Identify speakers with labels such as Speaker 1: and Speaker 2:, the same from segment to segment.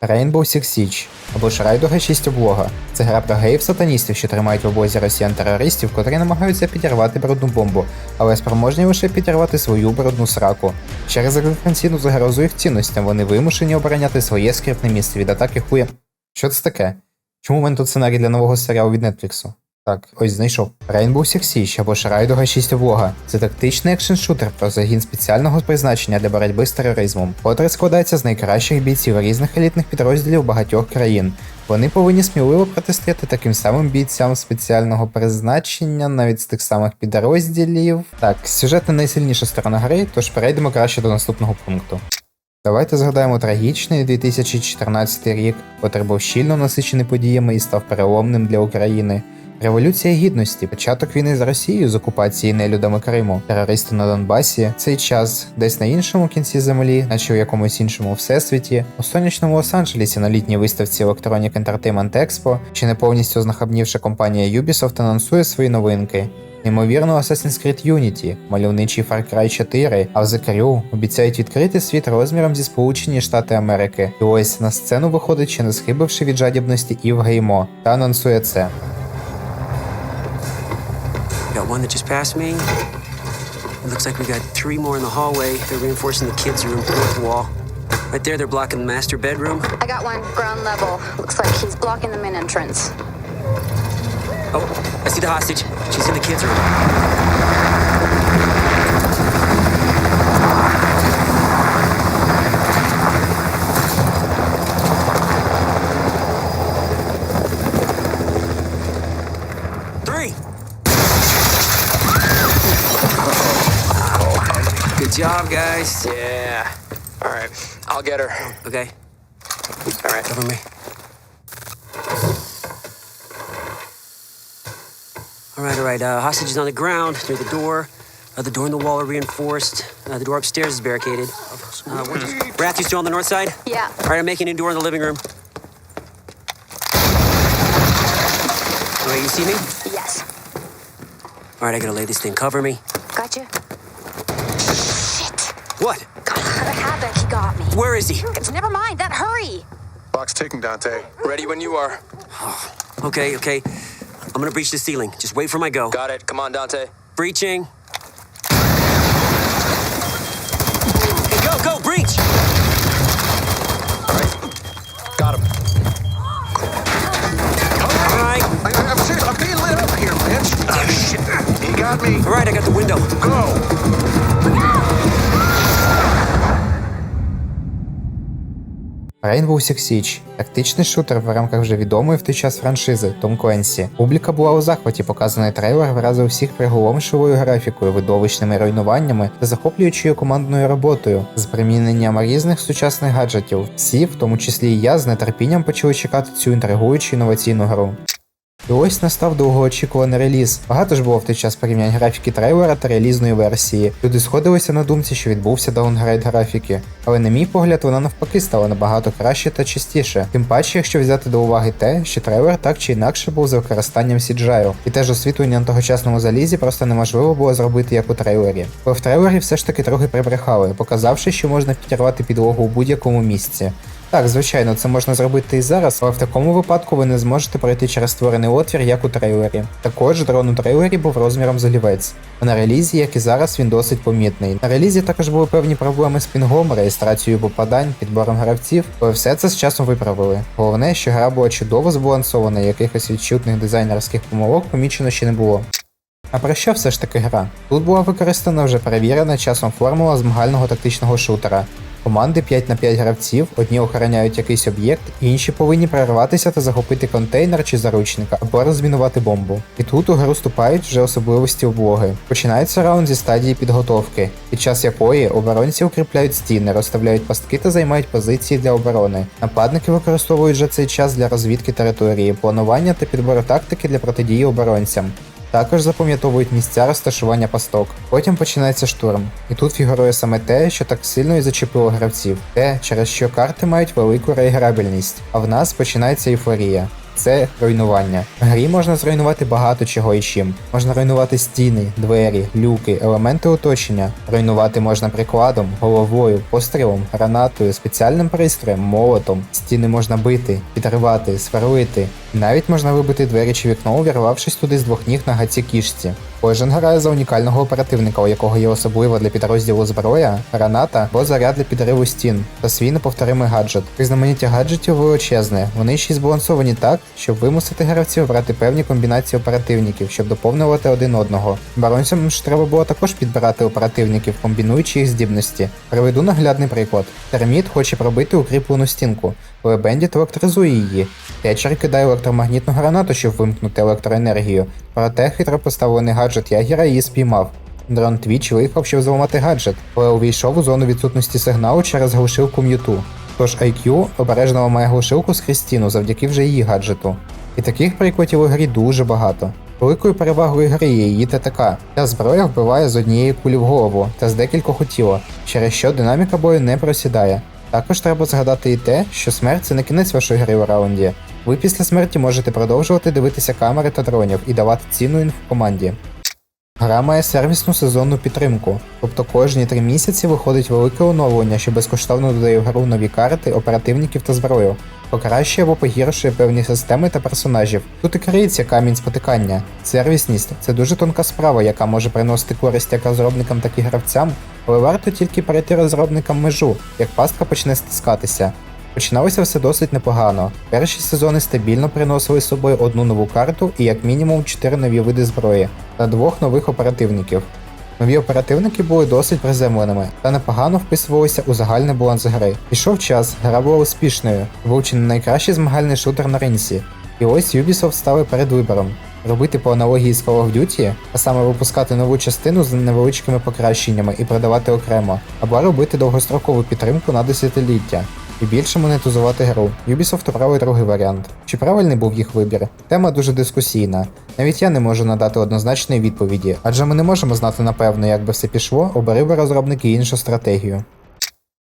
Speaker 1: Rainbow Six Siege або ж Райдуга 6 облога. Це гра про геїв-сатаністів, що тримають в облозі росіян-терористів, котрі намагаються підірвати брудну бомбу, але спроможні лише підірвати свою брудну сраку. Через екзистенційну загрозу їх цінностям вони вимушені обороняти своє скрипне місце від атаки хуя. Що це таке? Чому в мене тут сценарій для нового серіалу від Нетфліксу? Так, ось знайшов. Rainbow Six Siege або ж Райдуга 6 облога. Це тактичний екшн-шутер про загін спеціального призначення для боротьби з тероризмом, котрий складається з найкращих бійців різних елітних підрозділів багатьох країн. Вони повинні сміливо протистояти таким самим бійцям спеціального призначення, навіть з тих самих підрозділів. Так, сюжет не найсильніша сторона гри, тож перейдемо краще до наступного пункту. Давайте згадаємо трагічний 2014 рік, котрий був щільно насичений подіями і став переломним для України. Революція гідності, початок війни з Росією з окупації нелюдами Криму, терористи на Донбасі, цей час десь на іншому кінці землі, наче у якомусь іншому всесвіті, у сонячному Лос-Анджелесі на літній виставці Electronic Entertainment Expo, чи не повністю знахабнівша компанія Ubisoft анонсує свої новинки. Неймовірно Assassin's Creed Unity, мальовничий Far Cry 4, а в The Crew обіцяють відкрити світ розміром зі Сполучені Штати Америки. І ось на сцену виходить ще не схибивши від жадібності Ів Геймо, та анонсує це.
Speaker 2: Got one that just passed me. It looks like we got three more in the hallway. They're reinforcing the kids' room, north wall. Right there, they're blocking the master bedroom.
Speaker 3: I got one ground level. Looks like he's blocking the main entrance.
Speaker 2: Oh, I see the hostage. She's in the kids' room. Guys.
Speaker 4: Yeah. All right. I'll get her.
Speaker 2: Okay,
Speaker 4: All right.
Speaker 2: cover me. All right, all right. Uh, hostage is on the ground near the door. Uh, the door and the wall are reinforced. Uh, the door upstairs is barricaded. Uh, what- Wrath, you still on the north side?
Speaker 3: Yeah.
Speaker 2: All right, I'm making a door in the living room. All right, you see me?
Speaker 3: Yes.
Speaker 2: All right, I gotta lay this thing. Cover me.
Speaker 3: Gotcha. Shit.
Speaker 2: What?
Speaker 3: God, the havoc he got me.
Speaker 2: Where is he?
Speaker 3: Never mind that. Hurry.
Speaker 5: Clock's ticking, Dante.
Speaker 4: Ready when you are.
Speaker 2: Okay, okay. I'm gonna breach the ceiling. Just wait for my go.
Speaker 4: Got it. Come on, Dante.
Speaker 2: Breaching. Okay, go, go, breach!
Speaker 5: All right. Got him.
Speaker 2: All right,
Speaker 5: I, I, I'm serious. I'm being lit up here, man. Ah, shit. He got me.
Speaker 2: all right, I got the window.
Speaker 5: Go.
Speaker 1: Rainbow Six Siege – тактичний шутер в рамках вже відомої в той час франшизи Том Кленсі. Публіка була у захваті, показаний трейлер вразив всіх приголомшливою графікою, видовищними руйнуваннями та захоплюючою командною роботою з приміненням різних сучасних гаджетів. Всі, в тому числі і я, з нетерпінням почали чекати цю інтригуючу інноваційну гру. І ось настав довгоочікуваний реліз. Багато ж було в той час порівнянь графіки трейлера та релізної версії. Люди сходилися на думці, що відбувся даунгрейд графіки. Але на мій погляд, вона навпаки стала набагато краще та чистіше. Тим паче, якщо взяти до уваги те, що трейлер так чи інакше був з використанням CGI. І теж освітлення на тогочасному залізі просто неможливо було зробити як у трейлері. Бо в трейлері все ж таки трохи прибрехали, показавши, що можна підірвати підлогу у будь-якому місці. Так, звичайно, це можна зробити і зараз, але в такому випадку ви не зможете пройти через створений отвір, як у трейлері. Також дрон у трейлері був розміром з олівець. А на релізі, як і зараз, він досить помітний. На релізі також були певні проблеми з пінгом, реєстрацією попадань, підбором гравців, але все це з часом виправили. Головне, що гра була чудово збалансована, і якихось відчутних дизайнерських помилок помічено ще не було. А про що все ж таки гра? Тут була використана вже перевірена часом формула змагального тактичного шутера. Команди 5 на 5 гравців, одні охороняють якийсь об'єкт, інші повинні прорватися та захопити контейнер чи заручника або розмінувати бомбу. І тут у гру вступають вже особливості облоги. Починається раунд зі стадії підготовки, під час якої оборонці укріпляють стіни, розставляють пастки та займають позиції для оборони. Нападники використовують вже цей час для розвідки території, планування та підбору тактики для протидії оборонцям. Також запам'ятовують місця розташування пасток. Потім починається штурм. І тут фігурує саме те, що так сильно і зачепило гравців, те, через що карти мають велику реіграбельність, а в нас починається ейфорія. Це руйнування. В грі можна зруйнувати багато чого і чим. Можна руйнувати стіни, двері, люки, елементи оточення. Руйнувати можна прикладом, головою, пострілом, гранатою, спеціальним пристроєм, молотом. Стіни можна бити, підривати, сверлити. Навіть можна вибити двері чи вікно, увірвавшись туди з двох ніг на гаці кішці. Кожен грає за унікального оперативника, у якого є особлива для підрозділу зброя, граната або заряд для підриву стін та свій неповторимий гаджет. Різноманіття гаджетів величезне. Вони ще й збалансовані так, щоб вимусити гравців брати певні комбінації оперативників, щоб доповнювати один одного. Баронцям ж треба було також підбирати оперативників, комбінуючи їх здібності. Приведу наглядний приклад. Терміт хоче пробити укріплену стінку, але Бендіт електризує її. Течер кидає електромагнітну гранату, щоб вимкнути електроенергію. Проте хитро поставлений гаджет Ягера її спіймав. Дрон Твіч виїхав, щоб зламати гаджет, але увійшов у зону відсутності сигналу через глушилку М'юту. Тож IQ обережно ламає глушилку з Христіну завдяки вже її гаджету. І таких прикладів у грі дуже багато. Великою перевагою гри є її ТТК. Ця зброя вбиває з однієї кулі в голову та з декількох у тіло, через що динаміка бою не просідає. Також треба згадати і те, що смерть це не кінець вашої гри у раунді. Ви після смерті можете продовжувати дивитися камери та дронів і давати цінну інфу команді. Гра має сервісну сезонну підтримку, тобто кожні три місяці виходить велике оновлення, що безкоштовно додає в гру нові карти, оперативників та зброю, покращує або погіршує певні системи та персонажів. Тут і криється камінь спотикання. Сервісність це дуже тонка справа, яка може приносити користь як розробникам, так і гравцям, але варто тільки перейти розробникам межу, як пастка почне стискатися. Починалося все досить непогано. Перші сезони стабільно приносили з собою одну нову карту і як мінімум 4 нові види зброї та двох нових оперативників. Нові оперативники були досить приземленими та непогано вписувалися у загальний баланс гри. Пішов час, гра була успішною, вивчений найкращий змагальний шутер на ринці. І ось Ubisoft стали перед вибором. Робити по аналогії з Call of Duty, а саме випускати нову частину з невеличкими покращеннями і продавати окремо, або робити довгострокову підтримку на десятиліття і більше монетизувати гру. Ubisoft обрали другий варіант. Чи правильний був їх вибір? Тема дуже дискусійна. Навіть я не можу надати однозначної відповіді, адже ми не можемо знати напевно, як би все пішло, обрали розробники іншу стратегію.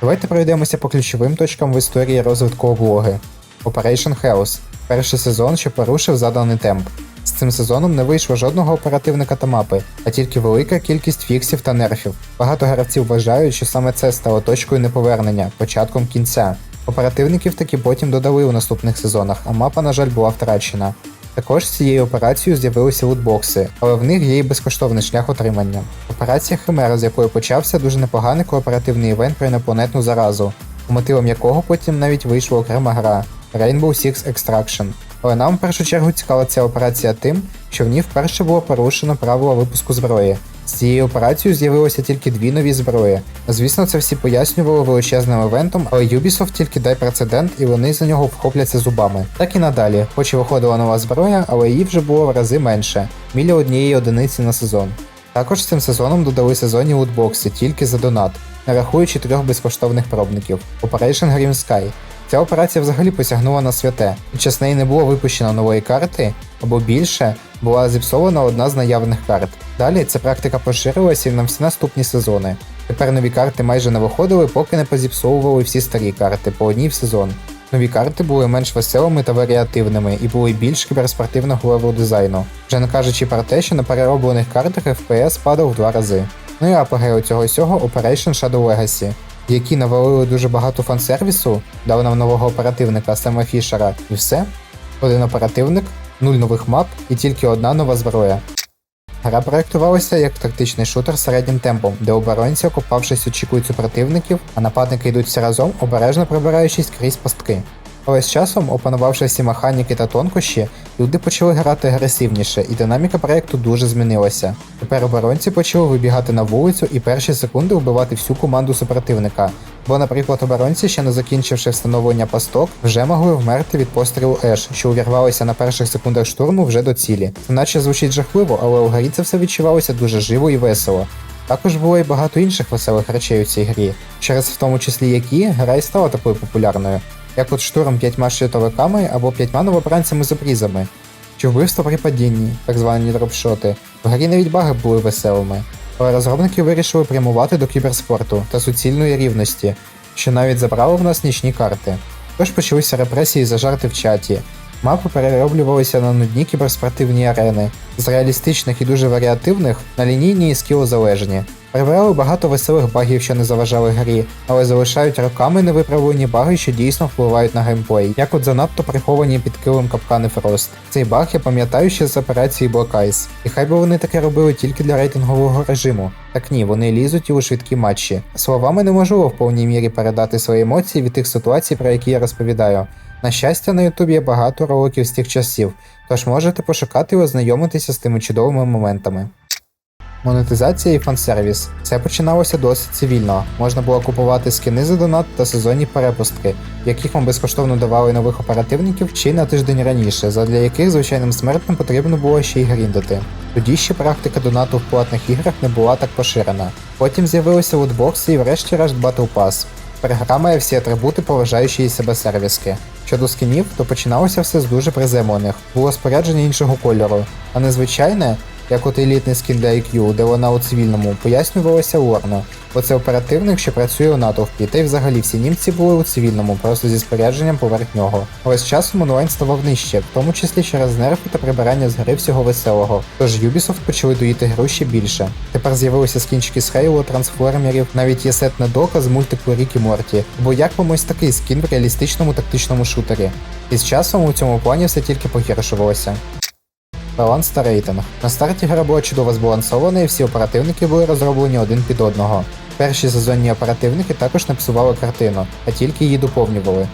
Speaker 1: Давайте пройдемося по ключовим точкам в історії розвитку облоги. Operation Chaos – перший сезон, що порушив заданий темп. З цим сезоном не вийшло жодного оперативника та мапи, а тільки велика кількість фіксів та нерфів. Багато гравців вважають, що саме це стало точкою неповернення, початком кінця. Оперативників таки потім додали у наступних сезонах, а мапа, на жаль, була втрачена. Також з цією операцією з'явилися лутбокси, але в них є і безкоштовний шлях отримання. Операція Химера, з якої почався дуже непоганий кооперативний івент про інопланетну заразу, по мотивам якого потім навіть вийшла окрема гра Rainbow Six Extraction. Але нам в першу чергу цікава ця операція тим, що в ній вперше було порушено правила випуску зброї. З цією операцією з'явилося тільки дві нові зброї. Звісно, це всі пояснювали величезним івентом, але Ubisoft тільки дай прецедент і вони за нього вхопляться зубами. Так і надалі, хоч і виходила нова зброя, але її вже було в рази менше, біля однієї одиниці на сезон. Також цим сезоном додали сезонні лутбокси тільки за донат, не рахуючи трьох безкоштовних пробників Operation Grim Sky. Ця операція взагалі посягнула на святе. Під час неї не було випущено нової карти, або більше була зіпсована одна з наявних карт. Далі ця практика поширилася і на всі наступні сезони. Тепер нові карти майже не виходили, поки не позіпсовували всі старі карти по одній в сезон. Нові карти були менш веселими та варіативними і були більш кіберспортивного левел дизайну, вже не кажучи про те, що на перероблених картах FPS падав в два рази. Ну і апогею цього всього Operation Shadow Legacy, які навалили дуже багато фан-сервісу, дали нам нового оперативника Сема Фішера, і все. Один оперативник, нуль нових мап і тільки одна нова зброя. Гра проєктувалася як тактичний шутер середнім темпом, де оборонці, окопавшись, очікують супротивників, а нападники йдуть всі разом, обережно пробираючись крізь пастки. Але з часом, опанувавши всі механіки та тонкощі, люди почали грати агресивніше, і динаміка проєкту дуже змінилася. Тепер оборонці почали вибігати на вулицю і перші секунди вбивати всю команду супротивника. Бо, наприклад, оборонці, ще не закінчивши встановлення пасток, вже могли вмерти від пострілу Еш, що увірвалися на перших секундах штурму вже до цілі. Це наче звучить жахливо, але у грі це все відчувалося дуже живо і весело. Також було і багато інших веселих речей у цій грі, через в тому числі які гра і стала такою популярною, як от штурм п'ятьма щитовиками або п'ятьма новобранцями з обрізами, чи вбивство при падінні, так звані дропшоти. В грі навіть баги були веселими. Але розробники вирішили прямувати до кіберспорту та суцільної рівності, що навіть забрало в нас нічні карти. Тож почалися репресії за жарти в чаті, Мапи перероблювалися на нудні кіберспортивні арени, з реалістичних і дуже варіативних на лінійні і скілозалежні. Прибирали багато веселих багів, що не заважали грі, але залишають роками невиправлені баги, що дійсно впливають на геймплей, як от занадто приховані під килим капкани Фрост. Цей баг я пам'ятаю ще з операції Black Eyes. І хай би вони таке робили тільки для рейтингового режиму. Так ні, вони лізуть і у швидкі матчі. Словами неможливо в повній мірі передати свої емоції від тих ситуацій, про які я розповідаю. На щастя, на Ютубі є багато роликів з тих часів, тож можете пошукати і ознайомитися з тими чудовими моментами. Монетизація і фансервіс. Це починалося досить цивільно. Можна було купувати скини за донат та сезонні перепустки, яких вам безкоштовно давали нових оперативників чи на тиждень раніше, задля яких звичайним смертним потрібно було ще й гріндати. Тоді ще практика донату в платних іграх не була так поширена. Потім з'явилися лутбокси і врешті-решт Battle Pass. Гра має всі атрибути поважаючої себе сервіски. Щодо скінів, то починалося все з дуже приземлених, було спорядження іншого кольору, а незвичайне, як от елітний скін для IQ, де вона у цивільному, пояснювалося лорно. Бо це оперативник, що працює у натовпі, та й взагалі всі німці були у цивільному, просто зі спорядженням поверх нього. Але з часом онлайн ставав нижче, в тому числі через нерфи та прибирання з гри всього веселого. Тож Ubisoft почали доїти гру ще більше. Тепер з'явилися скінчики з Хейло, трансформерів, навіть є сет на дока з мультику Рік і Морті. Бо як вам ось такий скін в реалістичному тактичному шутері. І з часом у цьому плані все тільки погіршувалося. Баланс та рейтинг. На старті гра була чудово збалансована і всі оперативники були розроблені один під одного. Перші сезонні оперативники також не псували картину, а тільки її доповнювали.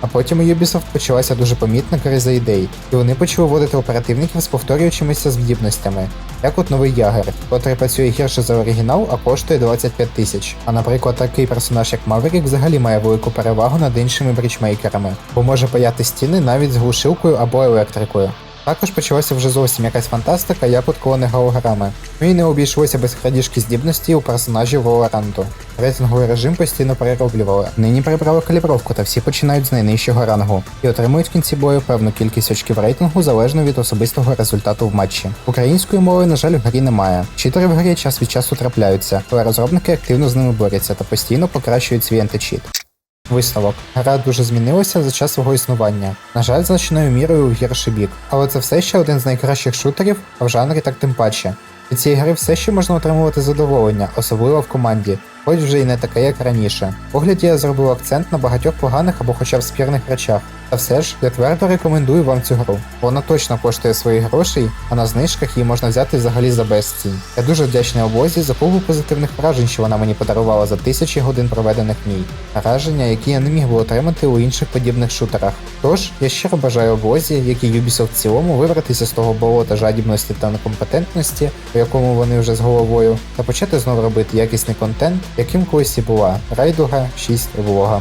Speaker 1: А потім у Ubisoft почалася дуже помітна криза ідей, і вони почали вводити оперативників з повторюючимися здібностями, як от новий Ягер, котрий працює гірше за оригінал, а коштує 25 тисяч. А наприклад, такий персонаж, як Маверік, взагалі має велику перевагу над іншими брічмейкерами, бо може паяти стіни навіть з глушилкою або електрикою. Також почалася вже зовсім якась фантастика, як от клони голограми. Ну і не обійшлося без крадіжки здібності у персонажів Волоранту. Рейтинговий режим постійно перероблювали. Нині прибрали калібровку та всі починають з найнижчого рангу і отримують в кінці бою певну кількість очків рейтингу залежно від особистого результату в матчі. Української мови, на жаль, в грі немає. Читери в грі час від часу трапляються, але розробники активно з ними борються та постійно покращують свій античіт. Висновок. Гра дуже змінилася за час свого існування. На жаль, значною мірою в гірший бік. Але це все ще один з найкращих шутерів, а в жанрі так тим паче. Від цієї гри все ще можна отримувати задоволення, особливо в команді, хоч вже й не таке, як раніше. В погляді я зробив акцент на багатьох поганих або хоча б спірних речах. Та все ж, я твердо рекомендую вам цю гру. Вона точно коштує своїх грошей, а на знижках її можна взяти взагалі за безцінь. Я дуже вдячний облозі за купу позитивних вражень, що вона мені подарувала за тисячі годин проведених в ній. Враження, які я не міг би отримати у інших подібних шутерах. Тож, я щиро бажаю облозі, як і Ubisoft в цілому, вибратися з того болота жадібності та некомпетентності, у якому вони вже з головою, та почати знову робити якісний контент, яким колись і була Райдуга 6 влога.